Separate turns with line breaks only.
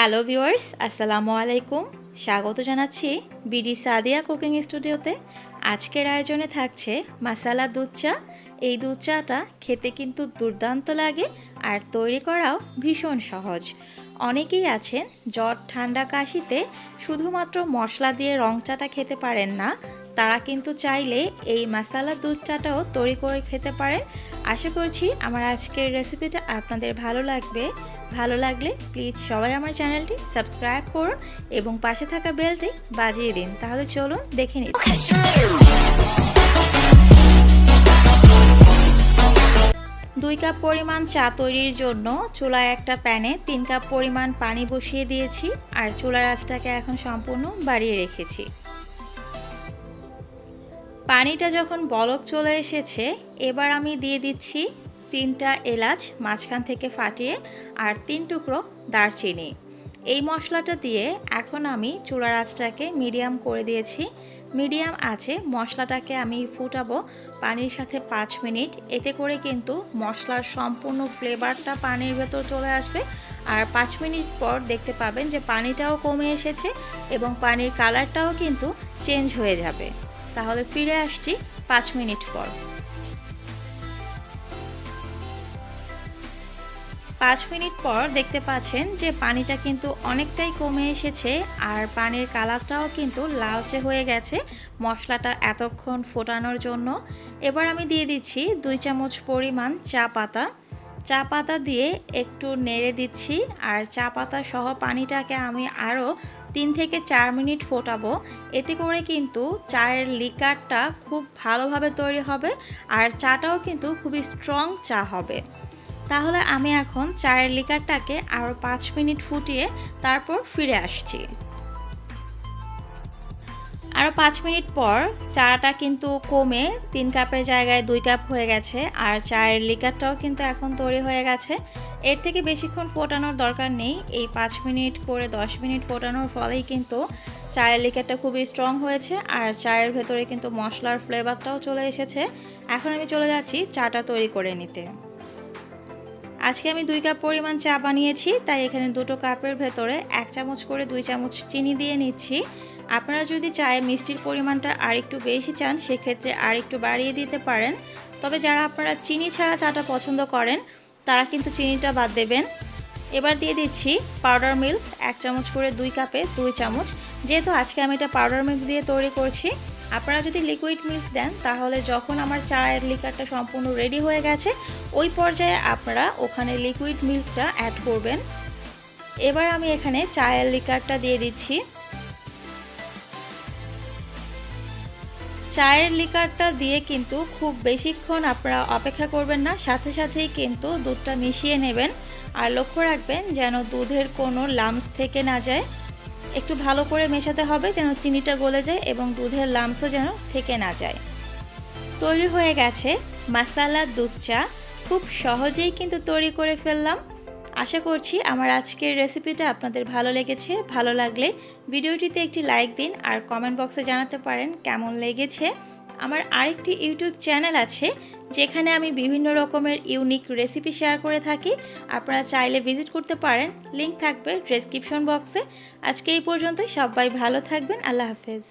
Hello viewers আসসালামু আলাইকুম স্বাগত জানাচ্ছি বিডি সাদিয়া কুকিং স্টুডিওতে আজকের আয়োজনে থাকছে মাসালা দুধ চা। এই দুধ চাটা খেতে কিন্তু দুর্দান্ত লাগে আর তৈরি করাও ভীষণ সহজ। অনেকেই আছেন জ্বর ঠান্ডা কাশিতে শুধুমাত্র মশলা দিয়ে রং চাটা খেতে পারেন না। তারা কিন্তু চাইলে এই মাসালা দুধ চাটাও তৈরি করে খেতে পারেন। আশা করছি আমার আজকের রেসিপিটা আপনাদের ভালো লাগবে। ভালো লাগলে প্লিজ সবাই আমার চ্যানেলটি সাবস্ক্রাইব করুন এবং পাশে থাকা বেলটি বাজিয়ে দিন। তাহলে চলুন দেখে নিন দুই কাপ পরিমাণ চা তৈরির জন্য চুলায় একটা প্যানে তিন কাপ পরিমাণ পানি বসিয়ে দিয়েছি আর চুলার আঁচটাকে এখন সম্পূর্ণ বাড়িয়ে রেখেছি। পানিটা যখন বলক চলে এসেছে, এবার আমি দিয়ে দিচ্ছি তিনটা এলাচ মাঝখান থেকে ফাটিয়ে আর তিন টুকরো দারচিনি। এই মশলাটা দিয়ে এখন আমি চুলার আঁচটাকে মিডিয়াম করে দিয়েছি। মিডিয়াম আছে মশলাটাকে আমি ফুটাবো পানির সাথে পাঁচ মিনিট। এতে করে কিন্তু মশলার সম্পূর্ণ ফ্লেভারটা পানির ভেতর চলে আসবে। আর পাঁচ মিনিট পর দেখতে পাবেন যে পানিটাও কমে এসেছে এবং পানির কালারটাও কিন্তু চেঞ্জ হয়ে যাবে। তাহলে ফিরে আসছি পাঁচ মিনিট পর। পাঁচ মিনিট পর দেখতে পাচ্ছেন যে পানিটা কিন্তু অনেকটাই কমে এসেছে আর পানির কালারটাও কিন্তু লালচে হয়ে গেছে মশলাটা এতক্ষণ ফোটানোর জন্য। এবার আমি দিয়ে দিচ্ছি দুই চামচ পরিমাণ চা পাতা। চা পাতা দিয়ে একটু নেড়ে দিচ্ছি আর চা পাতা সহ পানিটাকে আমি আরও তিন থেকে চার মিনিট ফোটাবো। এতে করে কিন্তু চায়ের লিকারটা খুব ভালোভাবে তৈরি হবে আর চাটাও কিন্তু খুবই স্ট্রং চা হবে। তাহলে আমি এখন চায়ের লিকারটাকে আরও পাঁচ মিনিট ফুটিয়ে তারপর ফিরে আসছি। আরও পাঁচ মিনিট পর চাটা কিন্তু কমে, তিন কাপের জায়গায় দুই কাপ হয়ে গেছে, আর চায়ের লিকারটাও কিন্তু এখন তৈরি হয়ে গেছে। এর থেকে বেশিক্ষণ ফোটানোর দরকার নেই, এই পাঁচ মিনিট করে দশ মিনিট ফোটানোর ফলেই কিন্তু চায়ের লিকারটা খুবই স্ট্রং হয়েছে, আর চায়ের ভেতরে কিন্তু মশলার ফ্লেভারটাও চলে এসেছে। এখন আমি চলে যাচ্ছি চাটা তৈরি করে নিতে। আজকে আমি দুই কাপ পরিমাণ চা বানিয়েছি, তাই এখানে দুটো কাপের ভেতরে এক চামচ করে দুই চামচ চিনি দিয়ে নিচ্ছি। আপনারা যদি চায়ে মিষ্টির পরিমাণটা আর একটু বেশি চান, সেক্ষেত্রে আর একটু বাড়িয়ে দিতে পারেন। তবে যারা আপনারা চিনি ছাড়া চাটা পছন্দ করেন, তারা কিন্তু চিনিটা বাদ দেবেন। এবার দিয়ে দিচ্ছি পাউডার মিল্ক এক চামচ করে দুই কাপে দুই চামচ। যেহেতু আজকে আমি এটা পাউডার মিল্ক দিয়ে তৈরি করছি আপনারা যদি লিকুইড মিল্ক দেন, তাহলে যখন আমার চায়ের লিকারটা সম্পূর্ণ রেডি হয়ে গেছে, ওই পর্যায়ে আপনারা ওখানে লিকুইড মিল্কটা অ্যাড করবেন। এবার আমি এখানে চায়ের লিকারটা দিয়ে দিচ্ছি। চায়ের লিকারটা দিয়ে কিন্তু খুব বেশিক্ষণ আপনারা অপেক্ষা করবেন না, সাথে সাথেই কিন্তু দুধটা মিশিয়ে নেবেন। আর লক্ষ্য রাখবেন যেন দুধের কোনো লামস থেকে না যায়। একটু ভালো করে মেশাতে হবে যেন চিনিটা গলে যায় এবং দুধের লামসও যেন থেকে না যায়। তৈরি হয়ে গেছে মাসালা দুধ চা। খুব সহজেই কিন্তু তৈরি করে ফেললাম। আশা করছি আমার আজকের রেসিপিটা আপনাদের ভালো লেগেছে। ভালো লাগলে ভিডিওটিতে একটি লাইক দিন আর কমেন্ট বক্সে জানাতে পারেন কেমন লেগেছে। আমার আরেকটি ইউটিউব চ্যানেল আছে, যেখানে আমি বিভিন্ন রকমের ইউনিক রেসিপি শেয়ার করে থাকি। আপনারা চাইলে ভিজিট করতে পারেন, লিংক থাকবে ডেসক্রিপশন বক্সে আজকে এই পর্যন্তই, সবাই ভালো থাকবেন, আল্লাহ হাফেজ।